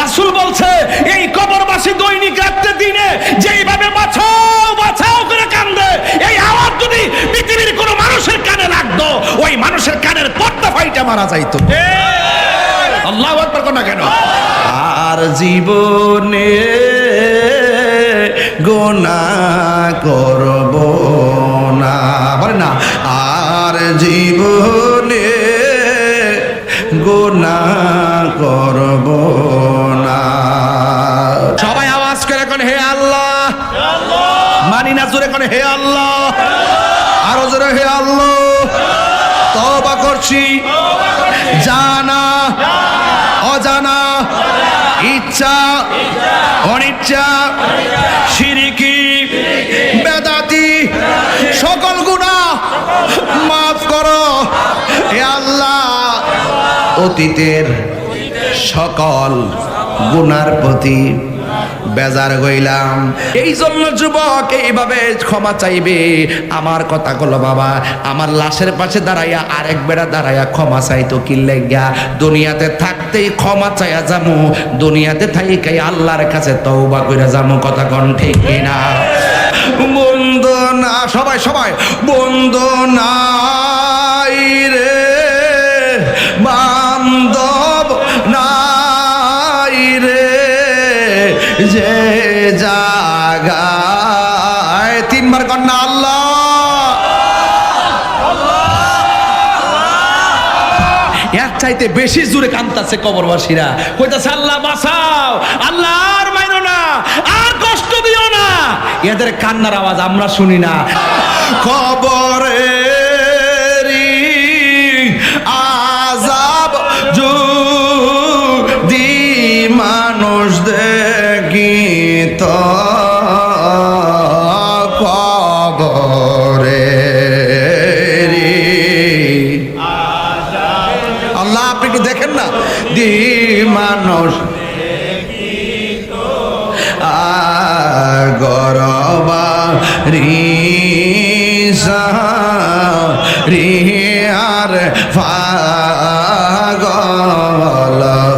রাসূল বলছে, এই কবরবাসী দৈনিক রাত্রে দিনে যেইভাবে বাছাও বাছাও করে কান্দে এই আওয়াজ যদি পৃথিবীর কোনো মানুষের কানে লাগতো, ওই মানুষের কানের পর্দা ফাইটা মারা যাইতো। আল্লাহ আকবার কোন কেন? আর জীবনে গোনা করব না। বলে না, আর জীবনে গোনা না জোরে কোন হে আল্লাহ। আরও জোরে, হে আল্লাহ। তবা করছি। জানা, অজানা, ইচ্ছা, অনিচ্ছা শিরিকি বেদাতি, সকল গুণা মাফ করো। হে আল্লাহ, অতীতের সকল গুনার প্রতি বেজার গইলাম এই জন্য যুবক এইভাবে ক্ষমা চাইবে। আমার কথা কলো বাবা, আমার লাশের পাশে দাঁড়াইয়া আরেক বেড়া দাঁড়াইয়া ক্ষমা চাইতো কি লেগা দুনিয়াতে থাকতেই ক্ষমা চাইয়া যামু, দুনিয়াতে থাইকাই আল্লাহর কাছে তওবা কইরা যামু, কথা কোন ঠিক কিনা? বন্ধ না, সবাই সবাই, বন্ধ নাই রে। বান্ধব যে জাগায় তিনবার কন্যা, আল্লাহ। চাইতে বেশি জোরে কান্তাছে কবরবাসীরা। কইতাছে, আল্লাহ, বাঁচাও। আল্লাহ, আর মাইনো না। আর কষ্ট দিও না। এদের কান্নার আওয়াজ আমরা শুনি না। খবরে মানুষ গরবা রিসা রিয়ার ফাগল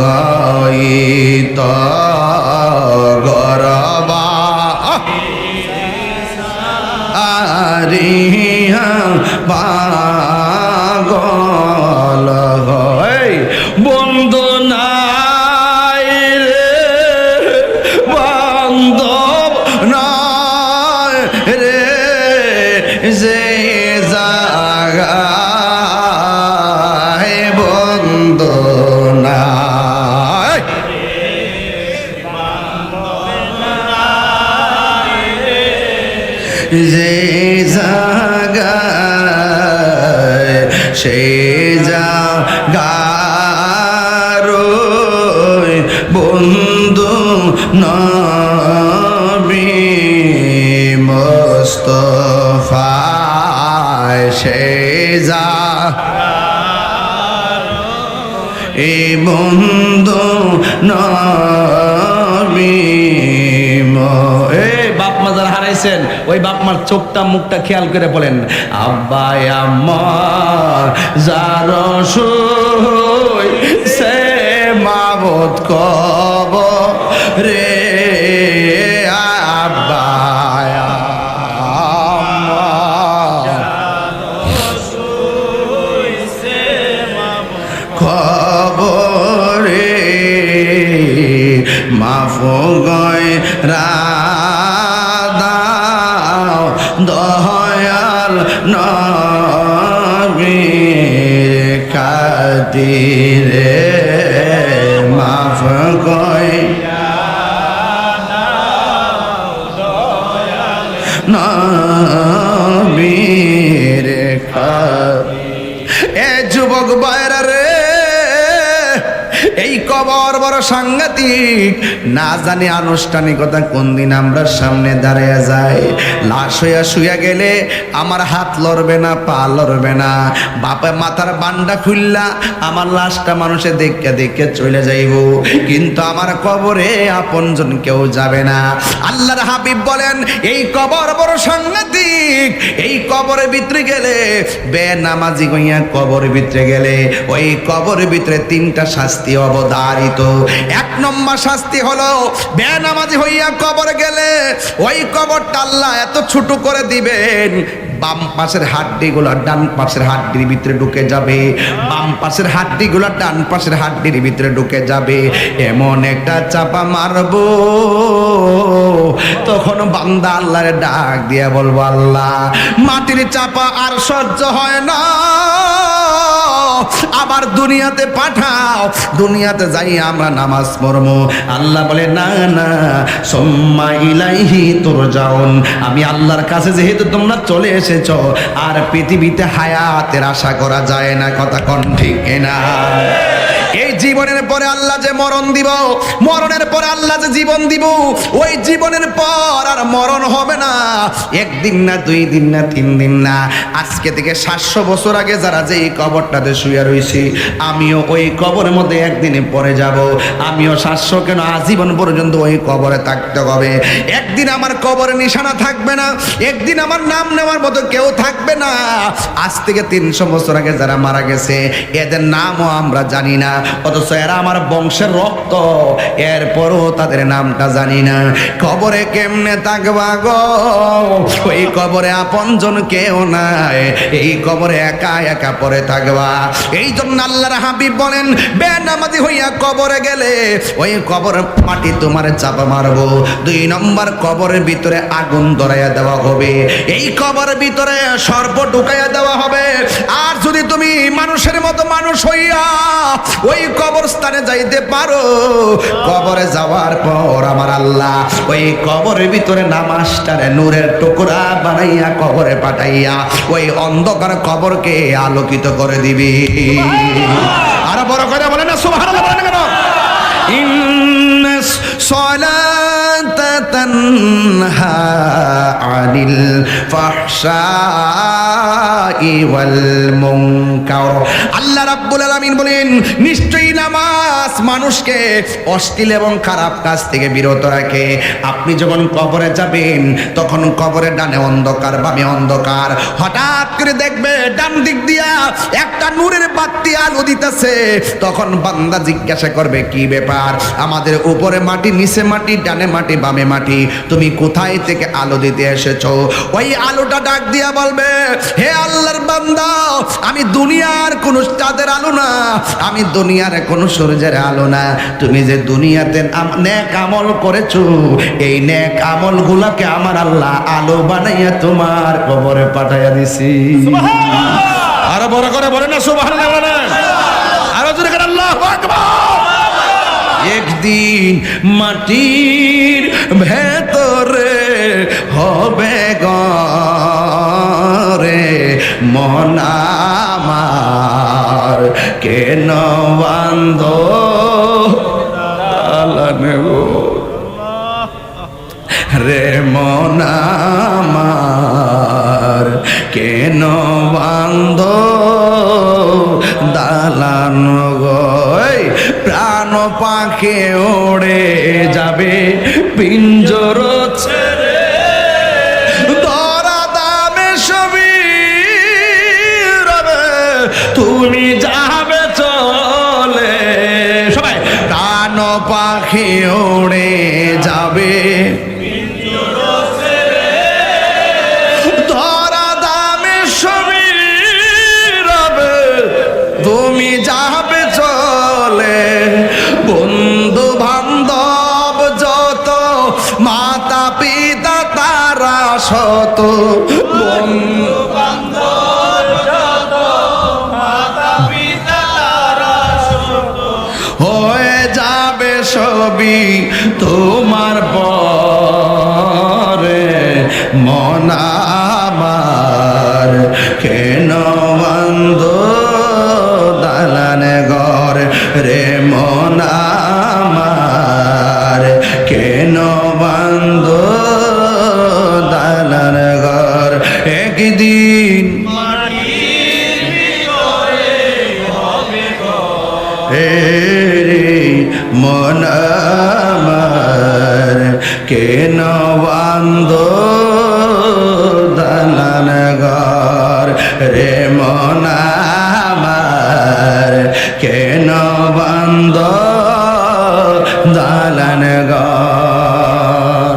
গইত গরবা আরিয়া পাগল জাগার বন্ধু নবী মোস্তফায় সে যা এ বন্ধু নবী হারাইছেন ওই বাপমার চোখটা মুখটা খেয়াল করে বলেন আব্বাই আমার যার সে মাবত কব রে মাফ কবর বড় সাংঘাতিক। না জানি আনুষ্ঠানিকতা কোন দিন আমরা সামনে দাঁড়িয়ে যাই লাশ হইয়া শুয়া গেলে আমার হাত লড়বে না, পা লড়বে না। বাপে মাথার বান্ডা খুললা, আমার লাশটা মানুষে দেখে দেখে চলে যাইব। কিন্তু আমার কবরে আপনজন কেউ যাবে না। আল্লাহর হাবিব বলেন, এই কবর বড় সাংঘাতিক। এই কবরের ভিতরে গেলে, বেনামাজি গইয়া কবরের ভিতরে গেলে, ওই কবরের ভিতরে তিনটা শাস্তি অবধারিত এক নম্বর শাস্তি হলো, বেনামাজি হইয়া কবর গেলে ওই কবরটা আল্লাহ এত ছোট করে দিবেন, বাম পাশের হাড্ডিগুলো ডান পাশের হাড্ডির ভিতরে ঢুকে যাবে, বাম পাশের হাড্ডিগুলো ডান পাশের হাড্ডির ভিতরে ঢুকে যাবে, এমন একটা চাপা মারবো। তখন বান্দা আল্লাহরে ডাক দিয়ে বলব, আল্লাহ, মাটির চাপা আর সহ্য হয় না। দুনিয়াতে পাঠাও, দুনিয়াতে যাই আমরা নামাজ পড়ব। আল্লাহ বলে, না না, সোম্মা ইলাইহি তোর যাওন আমি আল্লাহর কাছে যেহেতু তোমরা চলে এসেছ, আর পৃথিবীতে হায়াতের আশা করা যায় না, কথা কন ঠিক না জীবনের পরে আল্লাহ যে মরণ দিব, মরণের পরে আল্লাহ যে জীবন দিব, ওই জীবনের পর আর মরণ হবে না। একদিন না, দুই দিন না, তিন দিন না। আজকে থেকে সাতশো বছর আগে যারা যে এই কবরটাতে শুয়ে রয়েছি আমিও ওই কবরের মধ্যে একদিনে পরে যাব। আমিও সাতশো কেন আজীবন পর্যন্ত ওই কবরে থাকতে হবে। একদিন আমার কবরে নিশানা থাকবে না, একদিন আমার নাম নেওয়ার মতো কেউ থাকবে না। আজ থেকে তিনশো বছর আগে যারা মারা গেছে, এদের নামও আমরা জানি না। অথচ এরা আমার বংশের রক্ত। এরপরও তাদের নামটা জানি না। কবরে কেমনে থাকবা গো? ওই কবরে আপনজন কেউ নাই। এই কবরে একা একা পরে থাকবা। এই জন্য আল্লাহর হাবিব বলেন, বেনামাজি হইয়া কবরে গেলে ওই কবর মাটি তোমার চাপা মারবো। দুই নম্বর কবরের ভিতরে আগুন ধরাইয়া দেওয়া হবে। এই কবরের ভিতরে সর্প ঢুকাইয়া দেওয়া হবে। আর যদি তুমি মানুষের মতো মানুষ হইয়া ওই কবরস্থানে যাইতে পারো। কবরে যাওয়ার পর আমার আল্লাহ ওই কবরের ভিতরে নামাজটারে নূরের টুকরা বানাইয়া কবরে পাঠাইয়া ওই অন্ধকার কবরকে আলোকিত করে দিবি। আর বড় করে বলে না, সুবহানাল্লাহ বলেন কেন? ইন্নাস সালাত তানহা আনিল ফাহশাই ওয়াল মুনকার। আল্লাহ রাব্বুল আলামিন বলেন, নিশ্চয়ই নামাজ মানুষকে অশ্লীল এবং খারাপ কাজ থেকে বিরত রাখে। আপনি যখন কবরে যাবেন, তখন কবরের ডানে অন্ধকার, বামে অন্ধকার। হঠাৎ করে দেখবে ডান দিক দিয়া একটা নূরের বাতি আলো দিতেছে। তখন বান্দা জিজ্ঞাসা করবে, কি ব্যাপার? আমাদের উপরে মাটি, নিচে মাটি, ডানে মাটি, বামে মাটি? তুমি কোথায় থেকে আলো দিতে এসেছ? ওই আলোটা ডাক দিয়া বলবে, হে আল্লাহর বান্দা আমি দুনিয়ার কোন চাঁদের আলো না আমি দুনিয়ার কোন সূর্যের আলো না। তুমি যে দুনিয়াতে নেক আমল করেছ এই নেক আমল গুলাকে আমার আল্লাহ আলো বানাইয়া তোমার কবরে পাঠাইয়া দিছি। আরও বড় করে বলে না বলেন। আরও জোরে করে আল্লাহু একদিন মাটির ভেতরে হবে গরে মন কেন বান্ধ রে মন আমার কেন বান্ধ দালান গই প্রাণ পাখে ওড়ে যাবে পিঞ্জর শত বন্ধু হয়ে যাবে সবই তোমার পরে। মন আমার কেন বন্ধ আমার রে মনামার কেন বন্ধ দালান গর